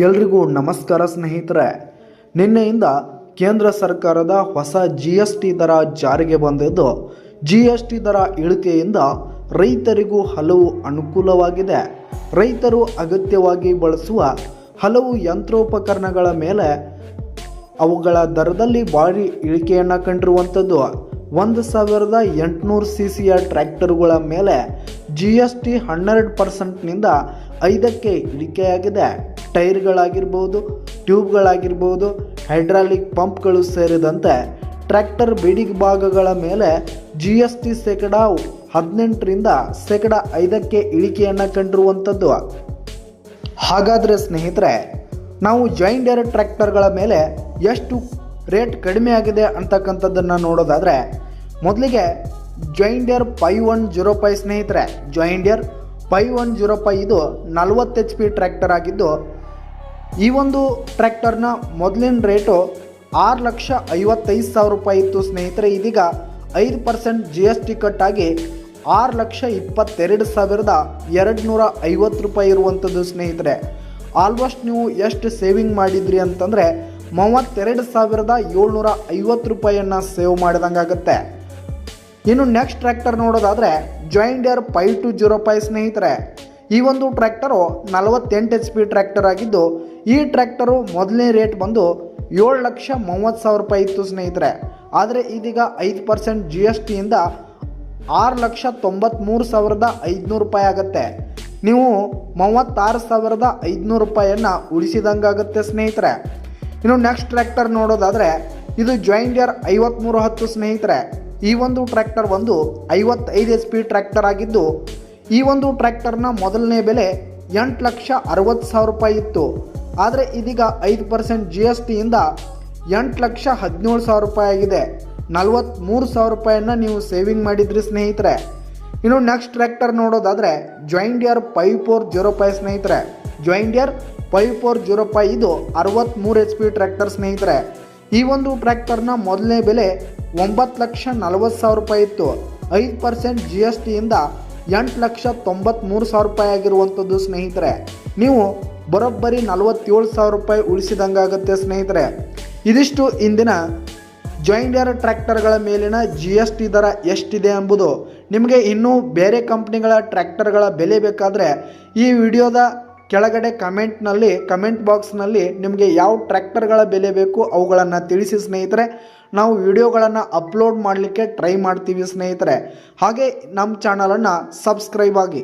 ಎಲ್ರಿಗೂ ನಮಸ್ಕಾರ ಸ್ನೇಹಿತರೆ. ನಿನ್ನೆಯಿಂದ ಕೇಂದ್ರ ಸರ್ಕಾರದ ಹೊಸ ಜಿ ಎಸ್ ಟಿ ದರ ಜಾರಿಗೆ ಬಂದಿದ್ದು ಜಿ ಎಸ್ ಟಿ ದರ ಇಳಿಕೆಯಿಂದ ರೈತರಿಗೂ ಹಲವು ಅನುಕೂಲವಾಗಿದೆ. ರೈತರು ಅಗತ್ಯವಾಗಿ ಬಳಸುವ ಹಲವು ಯಂತ್ರೋಪಕರಣಗಳ ಮೇಲೆ ಅವುಗಳ ದರದಲ್ಲಿ ಭಾರಿ ಇಳಿಕೆಯನ್ನು ಕಂಡಿರುವಂಥದ್ದು. ಒಂದು ಸಾವಿರದ ಎಂಟುನೂರು ಸಿ ಸಿಯ ಟ್ರ್ಯಾಕ್ಟರ್ಗಳ ಮೇಲೆ ಜಿ ಎಸ್ ಟಿ ಹನ್ನೆರಡು ಪರ್ಸೆಂಟ್ನಿಂದ ಐದಕ್ಕೆ ಇಳಿಕೆಯಾಗಿದೆ. ಟೈರ್ಗಳಾಗಿರ್ಬೋದು, ಟ್ಯೂಬ್ಗಳಾಗಿರ್ಬೋದು, ಹೈಡ್ರಾಲಿಕ್ ಪಂಪ್ಗಳು ಸೇರಿದಂತೆ ಟ್ರ್ಯಾಕ್ಟರ್ ಬಿಡಿ ಭಾಗಗಳ ಮೇಲೆ ಜಿ ಎಸ್ ಟಿ ಶೇಕಡ ಹದಿನೆಂಟರಿಂದ ಶೇಕಡ ಐದಕ್ಕೆ ಇಳಿಕೆಯನ್ನು ಕಂಡಿರುವಂಥದ್ದು. ಹಾಗಾದರೆ ಸ್ನೇಹಿತರೆ, ನಾವು ಜಾಯಿಂಟ್ ಏರ್ ಟ್ರ್ಯಾಕ್ಟರ್ಗಳ ಮೇಲೆ ಎಷ್ಟು ರೇಟ್ ಕಡಿಮೆ ಆಗಿದೆ ಅಂತಕ್ಕಂಥದ್ದನ್ನು ನೋಡೋದಾದರೆ, ಮೊದಲಿಗೆ John Deere five one zero five ಸ್ನೇಹಿತರೆ, John Deere five one zero five ಇದು ನಲ್ವತ್ತು ಎಚ್ ಪಿ ಟ್ರ್ಯಾಕ್ಟರ್ ಆಗಿದ್ದು ಈ ಒಂದು ಟ್ರ್ಯಾಕ್ಟರ್ನ ಮೊದಲಿನ ರೇಟು ಆರು ಲಕ್ಷ ಐವತ್ತೈದು ಸಾವಿರ ರೂಪಾಯಿ ಇತ್ತು. ಸ್ನೇಹಿತರೆ, ಇದೀಗ ಐದು ಪರ್ಸೆಂಟ್ ಜಿ ಎಸ್ ಟಿ ಕಟ್ಟಾಗಿ ಆರು ಲಕ್ಷ ಇಪ್ಪತ್ತೆರಡು ಸಾವಿರದ ಎರಡು ನೂರ ಐವತ್ತು ರೂಪಾಯಿ ಇರುವಂಥದ್ದು ಸ್ನೇಹಿತರೆ. ಆಲ್ಮೋಸ್ಟ್ ನೀವು ಎಷ್ಟು ಸೇವಿಂಗ್ ಮಾಡಿದ್ರಿ ಅಂತಂದರೆ ಮೂವತ್ತೆರಡು ಸಾವಿರದ ಏಳ್ನೂರ ಐವತ್ತು ರೂಪಾಯಿಯನ್ನು ಸೇವ್ ಮಾಡಿದಂಗಾಗುತ್ತೆ ಇನ್ನು ನೆಕ್ಸ್ಟ್ ಟ್ರ್ಯಾಕ್ಟರ್ ನೋಡೋದಾದರೆ John Deere five two zero five ಸ್ನೇಹಿತರೆ. ಈ ಒಂದು ಟ್ರ್ಯಾಕ್ಟರು ನಲವತ್ತೆಂಟು ಎಚ್ ಪಿ ಟ್ರ್ಯಾಕ್ಟರ್ ಆಗಿದ್ದು ಈ ಟ್ರ್ಯಾಕ್ಟರು ಮೊದಲನೇ ರೇಟ್ ಬಂದು ಏಳು ಲಕ್ಷ ಮೂವತ್ತು ಸಾವಿರ ರೂಪಾಯಿ ಇತ್ತು ಸ್ನೇಹಿತರೆ. ಆದರೆ ಇದೀಗ ಐದು ಪರ್ಸೆಂಟ್ ಜಿ ಎಸ್ ಟಿಯಿಂದ ಆರು ಲಕ್ಷ ತೊಂಬತ್ತ್ಮೂರು ಸಾವಿರದ ಐದುನೂರು ರೂಪಾಯಿ ಆಗುತ್ತೆ. ನೀವು ಮೂವತ್ತಾರು ಸಾವಿರದ ಐದುನೂರು ರೂಪಾಯಿಯನ್ನು ಉಳಿಸಿದಂಗಾಗುತ್ತೆ ಸ್ನೇಹಿತರೆ. ಇನ್ನು ನೆಕ್ಸ್ಟ್ ಟ್ರ್ಯಾಕ್ಟರ್ ನೋಡೋದಾದರೆ ಇದು ಜಾಯಿಂಡಿಯರ್ ಐವತ್ತ್ಮೂರು ಹತ್ತು ಸ್ನೇಹಿತರೆ. ಈ ಒಂದು ಟ್ರ್ಯಾಕ್ಟರ್ ಒಂದು ಐವತ್ತೈದು ಎಚ್ ಪಿ ಟ್ರ್ಯಾಕ್ಟರ್ ಆಗಿದ್ದು, ಈ ಒಂದು ಟ್ರ್ಯಾಕ್ಟರ್ನ ಮೊದಲನೇ ಬೆಲೆ ಎಂಟು ಲಕ್ಷ ಅರವತ್ತು ಸಾವಿರ ರೂಪಾಯಿ ಇತ್ತು. ಆದರೆ ಇದೀಗ ಐದು ಪರ್ಸೆಂಟ್ ಜಿ ಎಸ್ ಟಿಯಿಂದ ಎಂಟು ಲಕ್ಷ ಹದಿನೇಳು ಸಾವಿರ ರೂಪಾಯಿ ಆಗಿದೆ. ನಲ್ವತ್ತ್ಮೂರು ಸಾವಿರ ರೂಪಾಯಿಯನ್ನು ನೀವು ಸೇವಿಂಗ್ ಮಾಡಿದ್ರಿ ಸ್ನೇಹಿತರೆ. ಇನ್ನು ನೆಕ್ಸ್ಟ್ ಟ್ರ್ಯಾಕ್ಟರ್ ನೋಡೋದಾದರೆ John Deere five four zero five ಸ್ನೇಹಿತರೆ. John Deere five four zero five ಇದು ಅರವತ್ತ್ಮೂರು ಎಚ್ ಪಿ ಟ್ರ್ಯಾಕ್ಟರ್ ಸ್ನೇಹಿತರೆ. ಈ ಒಂದು ಟ್ರ್ಯಾಕ್ಟರ್ನ ಮೊದಲನೇ ಬೆಲೆ ಒಂಬತ್ತು ಲಕ್ಷ ನಲವತ್ತು ಸಾವಿರ ರೂಪಾಯಿ ಇತ್ತು. ಐದು ಪರ್ಸೆಂಟ್ ಜಿ ಎಸ್ ಟಿಯಿಂದ ಎಂಟು ಲಕ್ಷ ತೊಂಬತ್ತ್ಮೂರು ಸಾವಿರ ರೂಪಾಯಿ ಆಗಿರುವಂಥದ್ದು ಸ್ನೇಹಿತರೆ. ನೀವು ಬರೋಬ್ಬರಿ ನಲವತ್ತೇಳು ಸಾವಿರ ರೂಪಾಯಿ ಉಳಿಸಿದಂಗಾಗುತ್ತೆ ಸ್ನೇಹಿತರೆ. ಇದಿಷ್ಟು ಇಂದಿನ ಜಾಯಿಂಡಿಯರ್ ಟ್ರ್ಯಾಕ್ಟರ್ಗಳ ಮೇಲಿನ ಜಿ ಎಸ್ ಟಿ ದರ ಎಷ್ಟಿದೆ ಎಂಬುದು. ನಿಮಗೆ ಇನ್ನೂ ಬೇರೆ ಕಂಪ್ನಿಗಳ ಟ್ರ್ಯಾಕ್ಟರ್ಗಳ ಬೆಲೆ ಬೇಕಾದರೆ ಈ ವಿಡಿಯೋದ ಕೆಳಗಡೆ ಕಮೆಂಟ್ನಲ್ಲಿ ಕಮೆಂಟ್ ಬಾಕ್ಸ್ನಲ್ಲಿ ನಿಮಗೆ ಯಾವ ಟ್ರ್ಯಾಕ್ಟರ್ಗಳ ಬೆಲೆ ಬೇಕು ಅವುಗಳನ್ನು ತಿಳಿಸಿ ಸ್ನೇಹಿತರೆ. ನಾವು ವಿಡಿಯೋಗಳನ್ನು ಅಪ್ಲೋಡ್ ಮಾಡಲಿಕ್ಕೆ ಟ್ರೈ ಮಾಡ್ತೀವಿ ಸ್ನೇಹಿತರೆ. ಹಾಗೆ ನಮ್ಮ ಚಾನಲನ್ನು ಸಬ್ಸ್ಕ್ರೈಬ್ ಆಗಿ.